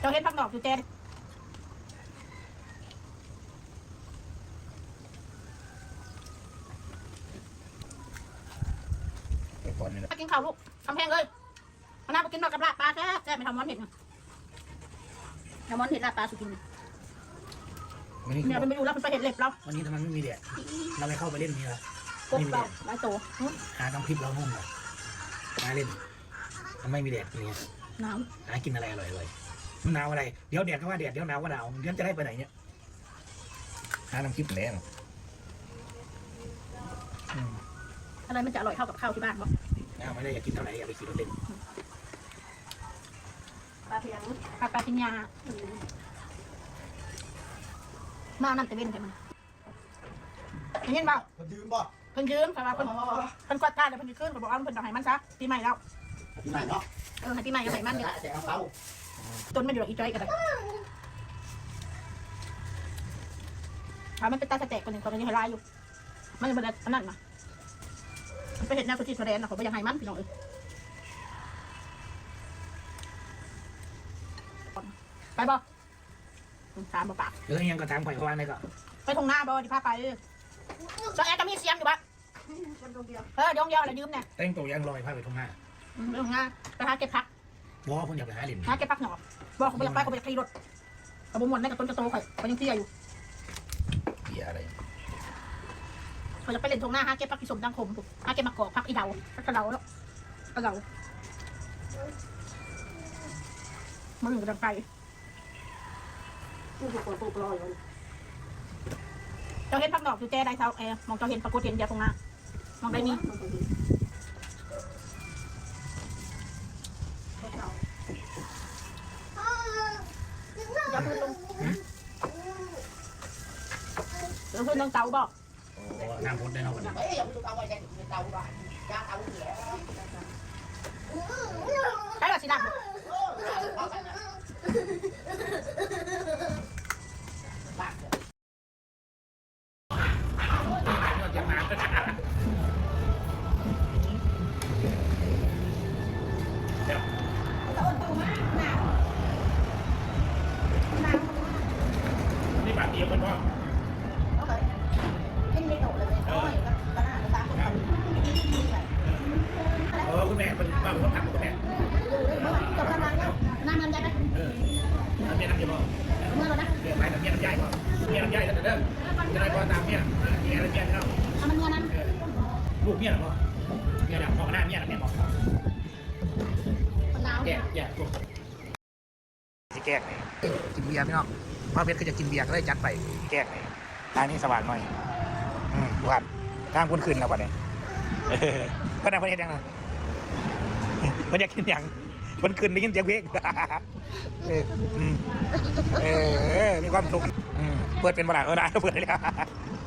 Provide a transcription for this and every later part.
เจ้าเห็นพักดอกอยู่แจนไปก่อนนี่แหละมากินข้าวลูกทำแห้งเลยมาน้าไปกินดอกกับลาบปลาแซ่บแซ่บไม่ทำม้อนเห็ดนะทำม้อนเห็ดลาบปลาสุกินวันนี้เนี่ยเป็นไปดูแล้วมันไปเห็ดเล็บเราวันนี้ทำไมไม่มีแดดเราไปเข้าไปเล่นนี่ละกบเราหลายโตหึหาต้องพริบเราห้องแบบมาเล่นทำไมมีแดดอย่างเงี้ยหนาว หากินอะไรอร่อยๆมัน หนาวอะไร เดี๋ยวแดดก็ว่าแดดเดี๋ยวหนาวก็หนาวเดี๋ยวจะได้ไปไหนเนี่ยหาน้ำพริกแล้วอืมอะไรมันจะอร่อยเท่ากับข้าวที่บ้านบ่เอาไม่ได้อยากกินเท่าไหร่อยากไปขี่รถเล่นปลาเพียงปลาปลาพิญญามาเอาน้ำตะเวนกันมันเห็นเปล่ามันยืมบ่เพิ่นยืมแต่ว่าเพิ่นเพิ่นกวาดกาแล้วเพิ่นจะขึ้นเพิ่นบอกเอาเพิ่นต้องให้มันซะปีใหม่แล้วที่ไหนเนาะเออให้ปีใหม่ก็ให้มันเดี๋ยวแต่เอาเตา จนมันอยู่กับอีจอยกันเลยถ้ามันเป็นตาสแตกคนหนึ่งคนนี้ให้ลายอยู่ มันยังไม่ได้อันนั้นมามันไปเห็นหน้าตัวที่แสดงนะผมไปยังให้มันพี่น้องเอ้ยไปบ่ถามบ่ปากเรื่องยังก็ถามข่อยเขาว่าไงก็ไปทงหน้าบ่ที่พาไปจอยแอร์ก็มีเสียงอยู่บ้านเออเดี๋ยวเดียวอะไรยืมเนี่ยแต่งตัวยังลอยผ้าไปทุ่งหน้าอืมไปทงหน้าไปหาเก็บพัก บอกว่าผมอยากไปหาเหรียญหาเก็บพักหนอกบอกเขาไปอยากไปเขาไปอยากขี่รถเขาบ่มวนได้กับต้นกระโตข่อยเขายังเตี้ยอยู่เบียร์อะไรเขาจะไปเล่นทงหน้าหาเก็บพักพิสมดังคมปุ๊บหาเก็บมะกอกพักอีเดาพักกระเดาแล้วกระเดามันอยู่กระดังไกลเจ้าเห็นพักดอกอยู่แจ้ได้เท่าแอร์มองเจ้าเห็นปรากฏเห็นเดียวตรงหน้ามองได้นี่ อย่าพื้นลงเดี๋ยวพื้นลงเตาบอกโอ้น้ำพ้นได้เนาะวันนี้ เอ้ยอย่าไปดูเตาไว้ใจเตาบ้าน คุณแม่เป็นบ้าคนทำคุณแม่เออน้ำเมียน้ำเยอะบ่เดี๋ยวไปน้ำน้ำใหญ่บ่เมียน้ำใหญ่แล้วเด้อจะได้พอตามเมียเมียน้ำใหญ่เข้าลูกเมียหรอเมียหรอมองหน้าเมียหรอเมียมองแก่แก่ลูกที่แก้ไงกินเบียร์พี่น้องพ่อเพชรก็จะกินเบียร์ก็เลยจัดไปแก้ไงทางนี้สว่างหน่อยอืมวันทางคุณขึ้นแล้ววันนี้เออเพื่อนเพื่อนเฮ็ดยังไง เพื่อนอยากกินยังเพื่อนขึ้นได้ยินเสียงเพลงเอออืมเออมีความสุขอืมเปิดเป็นเวลาเออได้เปิดเลย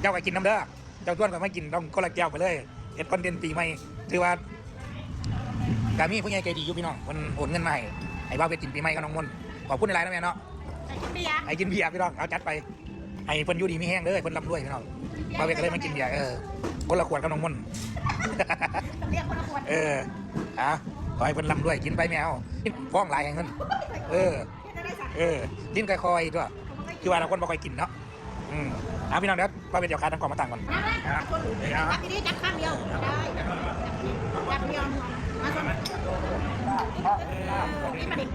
เจ้าก็กินน้ำเด้อเจ้าต้วนก็ไม่กินต้องคนละแก้วไปเลยเฮ็ดคอนเทนต์ปีใหม่ถือว่าการมีผู้ใหญ่ใจดีอยู่พี่น้องคนโอนเงินมาให้ให้บ้าวไปกินปีใหม่กับน้องมนต์ขอบคุณในไลน์นะแม่เนาะให้กินเบียร์พี่น้องเอาจัดไปให้เพิ่นอยู่ดีมีแห้งเด้อให้เพิ่นร่ำรวยพี่น้องบ้าวไปก็เลยมากินเบียร์เออคนละขวดกับน้องมนต์เอออะข อให้เพิ่นร่ำรวยกินไปแมวฟ้องหลายแห่งเงินเออ เออลิ้นค่อยๆด้วยคือว่าเราคนบ่ค่อยกินเนาะอืมเอาพี่น้องเดี๋ยวป้าเป็นเดี๋ยวคาทั้งกองมาตั้งก่อนนะครับจับทีนี้จับข้างเดียวได้จับเดียวมาสมัครนี่มาดิ